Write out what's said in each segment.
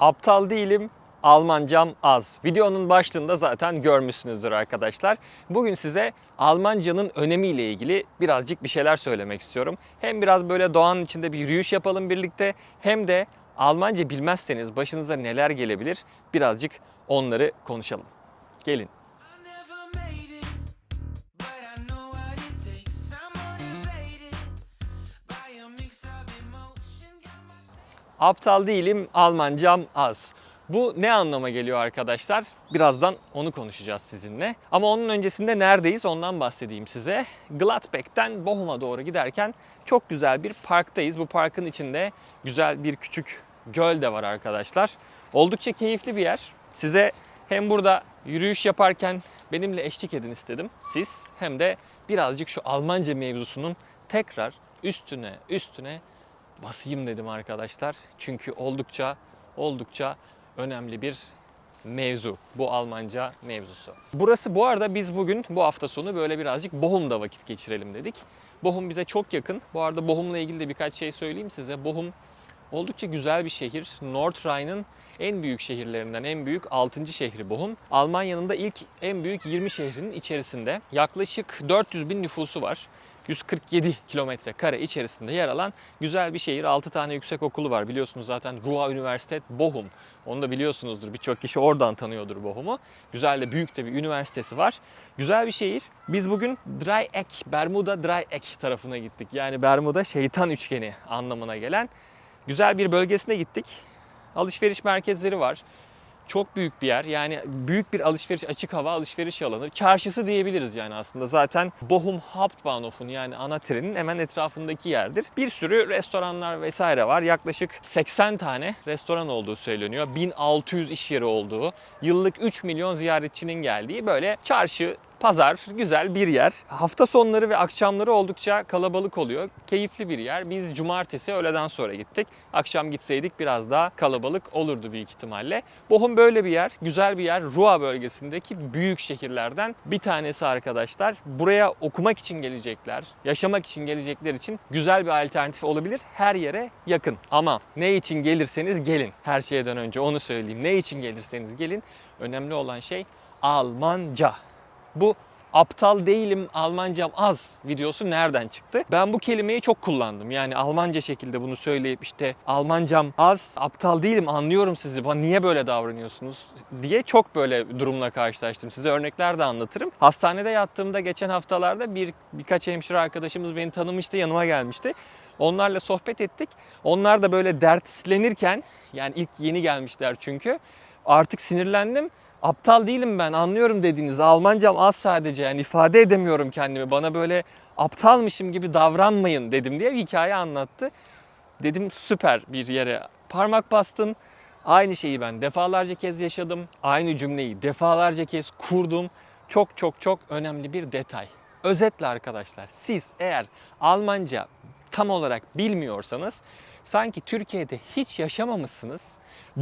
Aptal değilim, Almancam az. Videonun başlığında zaten görmüşsünüzdür arkadaşlar. Bugün size Almancanın önemiyle ilgili birazcık bir şeyler söylemek istiyorum. Hem biraz böyle doğanın içinde bir yürüyüş yapalım birlikte hem de Almanca bilmezseniz başınıza neler gelebilir birazcık onları konuşalım. Gelin. Aptal değilim, Almancam az. Bu ne anlama geliyor arkadaşlar? Birazdan onu konuşacağız sizinle. Ama onun öncesinde neredeyiz ondan bahsedeyim size. Gladbeck'ten Bochum'a doğru giderken çok güzel bir parktayız. Bu parkın içinde güzel bir küçük göl de var arkadaşlar. Oldukça keyifli bir yer. Size hem burada yürüyüş yaparken benimle eşlik edin istedim siz. Hem de birazcık şu Almanca mevzusunun tekrar üstüne üstüne basayım dedim arkadaşlar. Çünkü oldukça oldukça önemli bir mevzu. Bu Almanca mevzusu. Burası bu arada biz bugün bu hafta sonu böyle birazcık Bochum'da vakit geçirelim dedik. Bochum bize çok yakın. Bu arada Bochum'la ilgili de birkaç şey söyleyeyim size. Bochum oldukça güzel bir şehir. North Rhine'ın en büyük şehirlerinden en büyük 6. şehri Bochum. Almanya'nın da ilk en büyük 20 şehrinin içerisinde. Yaklaşık 400 bin nüfusu var. 147 kilometre kare içerisinde yer alan güzel bir şehir. 6 tane yüksek okulu var. Biliyorsunuz zaten Ruhr Üniversitet Bochum. Onu da biliyorsunuzdur. Birçok kişi oradan tanıyordur Bochum'u. Güzel de büyük de bir üniversitesi var. Güzel bir şehir. Biz bugün Dreieck, Bermuda Dreieck tarafına gittik. Yani Bermuda şeytan üçgeni anlamına gelen güzel bir bölgesine gittik. Alışveriş merkezleri var. Çok büyük bir yer. Yani büyük bir alışveriş, açık hava alışveriş alanı. Çarşısı diyebiliriz yani aslında. Zaten Bochum Hauptbahnhof'un yani ana trenin hemen etrafındaki yerdir. Bir sürü restoranlar vesaire var. Yaklaşık 80 tane restoran olduğu söyleniyor. 1600 iş yeri olduğu, yıllık 3 milyon ziyaretçinin geldiği böyle çarşı, pazar, güzel bir yer. Hafta sonları ve akşamları oldukça kalabalık oluyor. Keyifli bir yer. Biz cumartesi öğleden sonra gittik. Akşam gitseydik biraz daha kalabalık olurdu büyük ihtimalle. Bochum böyle bir yer, güzel bir yer. Ruhr bölgesindeki büyük şehirlerden bir tanesi arkadaşlar. Buraya okumak için gelecekler, yaşamak için gelecekler için güzel bir alternatif olabilir. Her yere yakın. Ama ne için gelirseniz gelin. Her şeyden önce onu söyleyeyim. Ne için gelirseniz gelin. Önemli olan şey Almanca. Bu aptal değilim Almancam az videosu nereden çıktı? Ben bu kelimeyi çok kullandım. Yani Almanca şekilde bunu söyleyip işte Almancam az, aptal değilim anlıyorum sizi. Bana niye böyle davranıyorsunuz diye çok böyle durumla karşılaştım. Size örnekler de anlatırım. Hastanede yattığımda geçen haftalarda bir birkaç hemşire arkadaşımız beni tanımıştı, yanıma gelmişti. Onlarla sohbet ettik. Onlar da böyle dertlenirken yani ilk yeni gelmişler çünkü artık sinirlendim aptal değilim ben anlıyorum dediğiniz Almancam az sadece yani ifade edemiyorum kendimi bana böyle aptalmışım gibi davranmayın dedim diye bir hikaye anlattı. Dedim süper bir yere parmak bastın. Aynı şeyi ben defalarca kez yaşadım. Aynı cümleyi defalarca kez kurdum. Çok çok çok önemli bir detay. Özetle arkadaşlar siz eğer Almanca tam olarak bilmiyorsanız sanki Türkiye'de hiç yaşamamışsınız.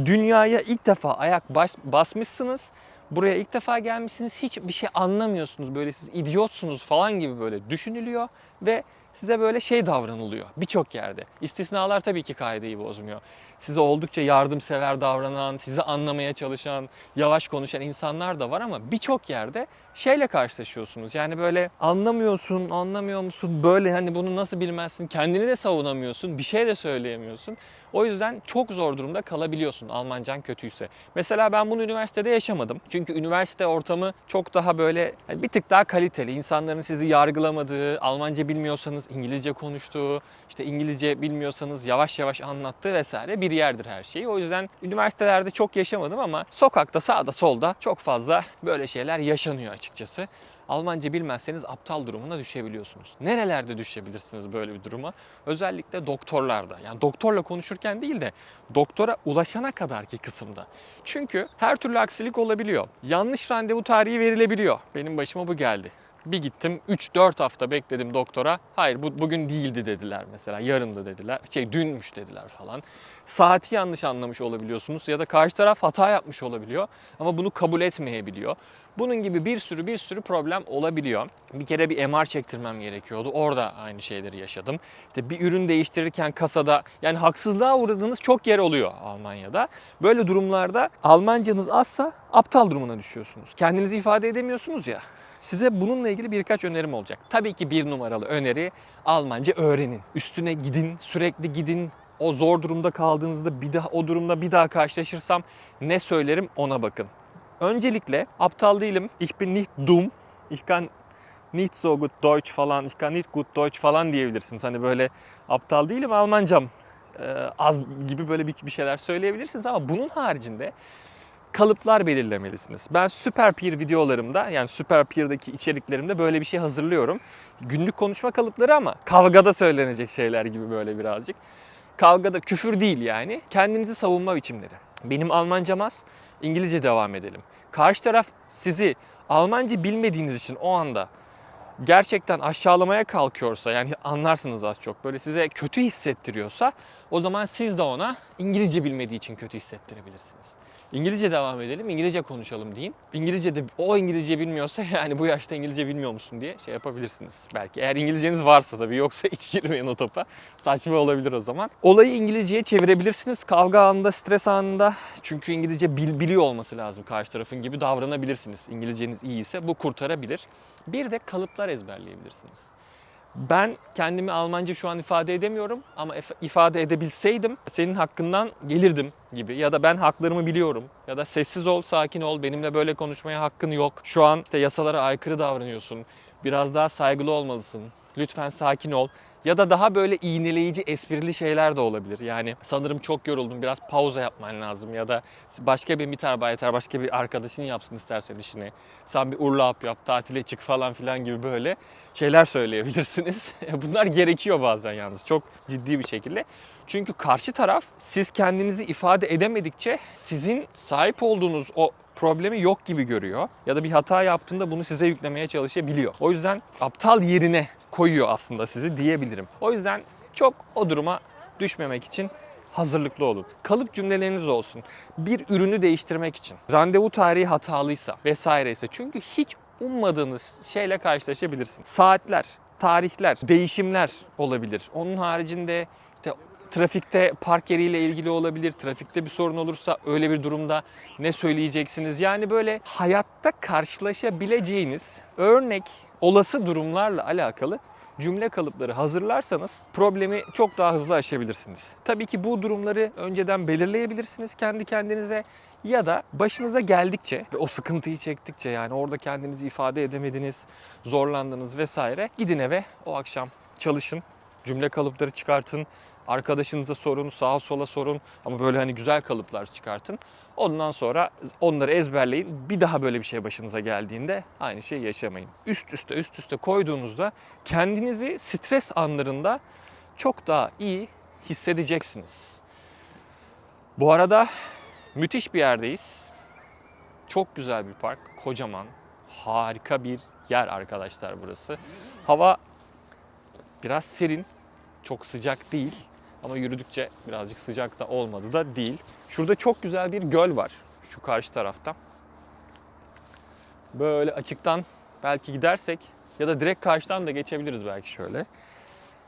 Dünyaya ilk defa ayak bas- basmışsınız. Buraya ilk defa gelmişsiniz. Hiçbir şey anlamıyorsunuz. Böyle siz idiotsunuz falan gibi böyle düşünülüyor ve size böyle şey davranılıyor birçok yerde. İstisnalar tabii ki kaideyi bozmuyor. Size oldukça yardımsever davranan, sizi anlamaya çalışan, yavaş konuşan insanlar da var ama birçok yerde şeyle karşılaşıyorsunuz. Yani böyle anlamıyorsun, anlamıyor musun? Böyle hani bunu nasıl bilmezsin? Kendini de savunamıyorsun, bir şey de söyleyemiyorsun. O yüzden çok zor durumda kalabiliyorsun Almancan kötüyse. Mesela ben bunu üniversitede yaşamadım. Çünkü üniversite ortamı çok daha böyle yani bir tık daha kaliteli. İnsanların sizi yargılamadığı, Almanca bilmiyorsanız İngilizce konuştuğu, işte İngilizce bilmiyorsanız yavaş yavaş anlattığı vesaire bir yerdir her şey. O yüzden üniversitelerde çok yaşamadım ama sokakta sağda solda çok fazla böyle şeyler yaşanıyor açıkçası. Almanca bilmezseniz aptal durumuna düşebiliyorsunuz. Nerelerde düşebilirsiniz böyle bir duruma? Özellikle doktorlarda. Yani doktorla konuşurken değil de doktora ulaşana kadarki kısımda. Çünkü her türlü aksilik olabiliyor. Yanlış randevu tarihi verilebiliyor. Benim başıma bu geldi. Bir gittim 3-4 hafta bekledim doktora. Hayır bu bugün değildi dediler mesela. Yarındı dediler. Şey dünmüş dediler falan. Saati yanlış anlamış olabiliyorsunuz ya da karşı taraf hata yapmış olabiliyor ama bunu kabul etmeyebiliyor. Bunun gibi bir sürü bir sürü problem olabiliyor. Bir kere bir MR çektirmem gerekiyordu. Orada aynı şeyleri yaşadım. İşte bir ürün değiştirirken kasada yani haksızlığa uğradığınız çok yer oluyor Almanya'da. Böyle durumlarda Almancanız azsa aptal durumuna düşüyorsunuz. Kendinizi ifade edemiyorsunuz ya. Size bununla ilgili birkaç önerim olacak. Tabii ki bir numaralı öneri Almanca öğrenin. Üstüne gidin, sürekli gidin. O zor durumda kaldığınızda bir daha o durumda bir daha karşılaşırsam ne söylerim ona bakın. Öncelikle aptal değilim. Ich bin nicht dumm. Ich kann nicht so gut Deutsch falan. Ich kann nicht gut Deutsch falan diyebilirsiniz. Hani böyle aptal değilim Almancam az gibi böyle bir, bir şeyler söyleyebilirsiniz ama bunun haricinde kalıplar belirlemelisiniz. Ben Super Peer videolarımda yani Super Peer'daki içeriklerimde böyle bir şey hazırlıyorum. Günlük konuşma kalıpları ama kavgada söylenecek şeyler gibi böyle birazcık. Kavgada küfür değil yani. Kendinizi savunma biçimleri. Benim Almancam az, İngilizce devam edelim. Karşı taraf sizi Almanca bilmediğiniz için o anda gerçekten aşağılamaya kalkıyorsa yani anlarsınız az çok böyle size kötü hissettiriyorsa o zaman siz de ona İngilizce bilmediği için kötü hissettirebilirsiniz. İngilizce devam edelim, İngilizce konuşalım deyin. İngilizce de o İngilizce bilmiyorsa yani bu yaşta İngilizce bilmiyor musun diye şey yapabilirsiniz belki. Eğer İngilizceniz varsa tabii yoksa hiç girmeyin o topa. Saçma olabilir o zaman. Olayı İngilizceye çevirebilirsiniz kavga anında, stres anında. Çünkü İngilizce bil- biliyor olması lazım karşı tarafın gibi davranabilirsiniz. İngilizceniz iyi ise bu kurtarabilir. Bir de kalıplar ezberleyebilirsiniz. Ben kendimi Almanca şu an ifade edemiyorum ama if- ifade edebilseydim senin hakkından gelirdim gibi ya da ben haklarımı biliyorum ya da sessiz ol, sakin ol, benimle böyle konuşmaya hakkın yok. Şu an işte yasalara aykırı davranıyorsun. Biraz daha saygılı olmalısın. Lütfen sakin ol. Ya da daha böyle iğneleyici, esprili şeyler de olabilir. Yani sanırım çok yoruldum, biraz pauza yapman lazım ya da başka bir mitarbeiter, başka bir arkadaşın yapsın istersen işini. Sen bir urlaap yap, tatile çık falan filan gibi böyle şeyler söyleyebilirsiniz. Bunlar gerekiyor bazen yalnız çok ciddi bir şekilde. Çünkü karşı taraf siz kendinizi ifade edemedikçe sizin sahip olduğunuz o problemi yok gibi görüyor. Ya da bir hata yaptığında bunu size yüklemeye çalışabiliyor. O yüzden aptal yerine koyuyor aslında sizi diyebilirim. O yüzden çok o duruma düşmemek için hazırlıklı olun. Kalıp cümleleriniz olsun. Bir ürünü değiştirmek için. Randevu tarihi hatalıysa vesaire ise. Çünkü hiç ummadığınız şeyle karşılaşabilirsiniz. Saatler, tarihler, değişimler olabilir. Onun haricinde trafikte park yeriyle ilgili olabilir. Trafikte bir sorun olursa öyle bir durumda ne söyleyeceksiniz? Yani böyle hayatta karşılaşabileceğiniz örnek olası durumlarla alakalı cümle kalıpları hazırlarsanız problemi çok daha hızlı aşabilirsiniz. Tabii ki bu durumları önceden belirleyebilirsiniz kendi kendinize ya da başınıza geldikçe o sıkıntıyı çektikçe yani orada kendinizi ifade edemediniz, zorlandınız vesaire gidin eve o akşam çalışın, cümle kalıpları çıkartın, arkadaşınıza sorun, sağa sola sorun ama böyle hani güzel kalıplar çıkartın. Ondan sonra onları ezberleyin. Bir daha böyle bir şey başınıza geldiğinde aynı şeyi yaşamayın. Üst üste üst üste koyduğunuzda kendinizi stres anlarında çok daha iyi hissedeceksiniz. Bu arada müthiş bir yerdeyiz. Çok güzel bir park, kocaman, harika bir yer arkadaşlar burası. Hava biraz serin, çok sıcak değil ama yürüdükçe birazcık sıcak da olmadı da değil. Şurada çok güzel bir göl var şu karşı tarafta. Böyle açıktan belki gidersek ya da direkt karşıdan da geçebiliriz belki şöyle.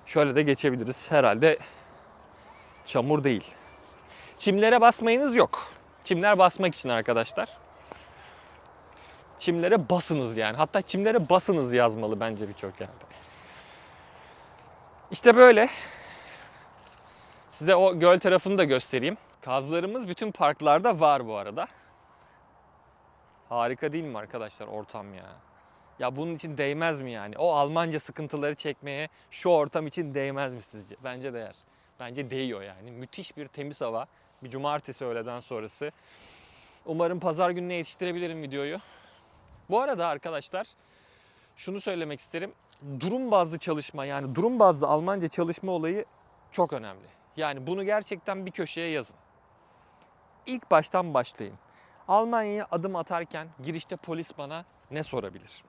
Şöyle de geçebiliriz. Herhalde çamur değil. Çimlere basmayınız yok. Çimler basmak için arkadaşlar. Çimlere basınız yani. Hatta çimlere basınız yazmalı bence birçok yerde. İşte böyle. Size o göl tarafını da göstereyim. Kazlarımız bütün parklarda var bu arada. Harika değil mi arkadaşlar ortam ya? Ya bunun için değmez mi yani? O Almanca sıkıntıları çekmeye şu ortam için değmez mi sizce? Bence değer. Bence değiyor yani. Müthiş bir temiz hava. Bir cumartesi öğleden sonrası. Umarım pazar gününe yetiştirebilirim videoyu. Bu arada arkadaşlar şunu söylemek isterim. Durum bazlı çalışma yani durum bazlı Almanca çalışma olayı çok önemli. Yani bunu gerçekten bir köşeye yazın. İlk baştan başlayın. Almanya'ya adım atarken girişte polis bana ne sorabilir?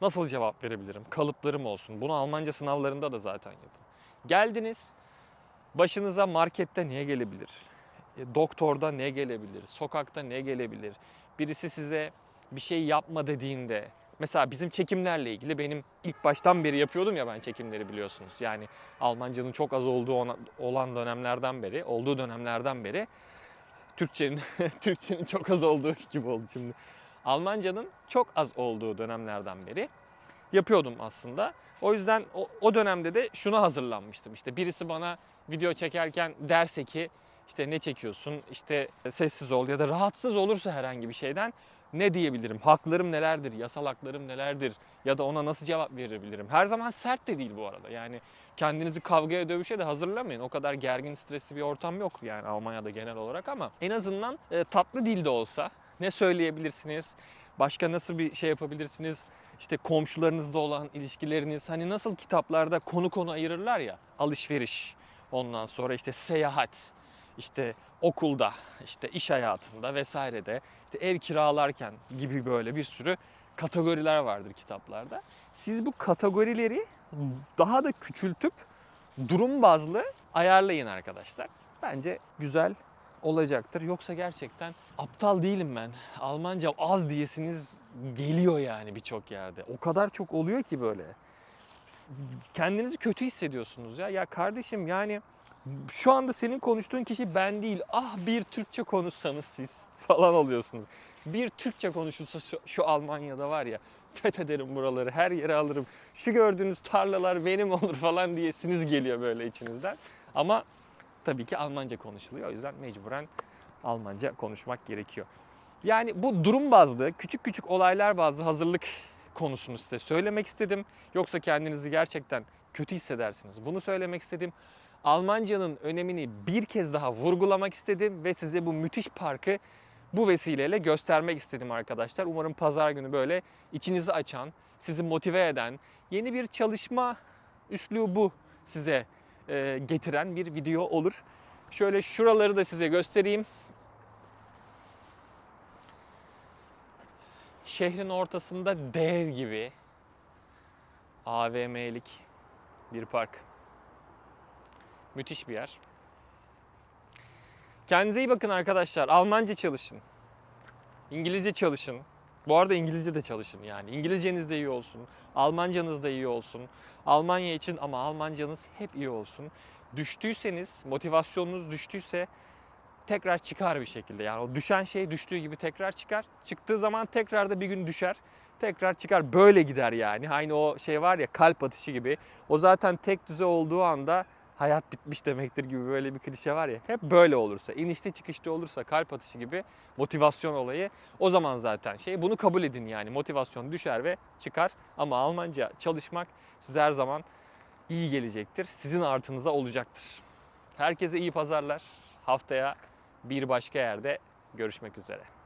Nasıl cevap verebilirim? Kalıplarım olsun. Bunu Almanca sınavlarında da zaten yapın. Geldiniz. Başınıza markette ne gelebilir? E, Doktorda ne gelebilir? Sokakta ne gelebilir? Birisi size bir şey yapma dediğinde mesela bizim çekimlerle ilgili benim ilk baştan beri yapıyordum ya ben çekimleri biliyorsunuz. Yani Almancanın çok az olduğu ona- olan dönemlerden beri, olduğu dönemlerden beri Türkçenin Türkçenin çok az olduğu gibi oldu şimdi. Almancanın çok az olduğu dönemlerden beri yapıyordum aslında. O yüzden o, o dönemde de şuna hazırlanmıştım. İşte birisi bana video çekerken derse ki işte ne çekiyorsun? İşte sessiz ol ya da rahatsız olursa herhangi bir şeyden ne diyebilirim? Haklarım nelerdir? Yasal haklarım nelerdir? Ya da ona nasıl cevap verebilirim? Her zaman sert de değil bu arada. Yani kendinizi kavgaya dövüşe de hazırlamayın. O kadar gergin, stresli bir ortam yok yani Almanya'da genel olarak ama en azından e, tatlı dilde olsa ne söyleyebilirsiniz? Başka nasıl bir şey yapabilirsiniz? İşte komşularınızla olan ilişkileriniz hani nasıl kitaplarda konu konu ayırırlar ya alışveriş ondan sonra işte seyahat işte okulda işte iş hayatında vesairede işte ev kiralarken gibi böyle bir sürü kategoriler vardır kitaplarda. Siz bu kategorileri daha da küçültüp durum bazlı ayarlayın arkadaşlar. Bence güzel olacaktır. Yoksa gerçekten aptal değilim ben. Almanca az diyesiniz geliyor yani birçok yerde. O kadar çok oluyor ki böyle. Kendinizi kötü hissediyorsunuz ya. Ya kardeşim yani şu anda senin konuştuğun kişi ben değil. Ah bir Türkçe konuşsanız siz falan oluyorsunuz. Bir Türkçe konuşulsa şu, şu Almanya'da var ya fethederim buraları her yere alırım. Şu gördüğünüz tarlalar benim olur falan diyesiniz geliyor böyle içinizden. Ama tabii ki Almanca konuşuluyor. O yüzden mecburen Almanca konuşmak gerekiyor. Yani bu durum bazlı, küçük küçük olaylar bazlı hazırlık konusunu size söylemek istedim. Yoksa kendinizi gerçekten kötü hissedersiniz. Bunu söylemek istedim. Almancanın önemini bir kez daha vurgulamak istedim ve size bu müthiş parkı bu vesileyle göstermek istedim arkadaşlar. Umarım pazar günü böyle içinizi açan, sizi motive eden, yeni bir çalışma üslubu size e, getiren bir video olur. Şöyle şuraları da size göstereyim. Şehrin ortasında dev gibi AVM'lik bir park. Müthiş bir yer. Kendinize iyi bakın arkadaşlar. Almanca çalışın. İngilizce çalışın. Bu arada İngilizce de çalışın yani. İngilizceniz de iyi olsun. Almancanız da iyi olsun. Almanya için ama Almancanız hep iyi olsun. Düştüyseniz, motivasyonunuz düştüyse tekrar çıkar bir şekilde. Yani o düşen şey düştüğü gibi tekrar çıkar. Çıktığı zaman tekrar da bir gün düşer. Tekrar çıkar. Böyle gider yani. Aynı o şey var ya kalp atışı gibi. O zaten tek düze olduğu anda hayat bitmiş demektir gibi böyle bir klişe var ya. Hep böyle olursa, inişte çıkışta olursa kalp atışı gibi motivasyon olayı o zaman zaten şey. Bunu kabul edin yani. Motivasyon düşer ve çıkar. Ama Almanca çalışmak size her zaman iyi gelecektir. Sizin artınıza olacaktır. Herkese iyi pazarlar. Haftaya bir başka yerde görüşmek üzere.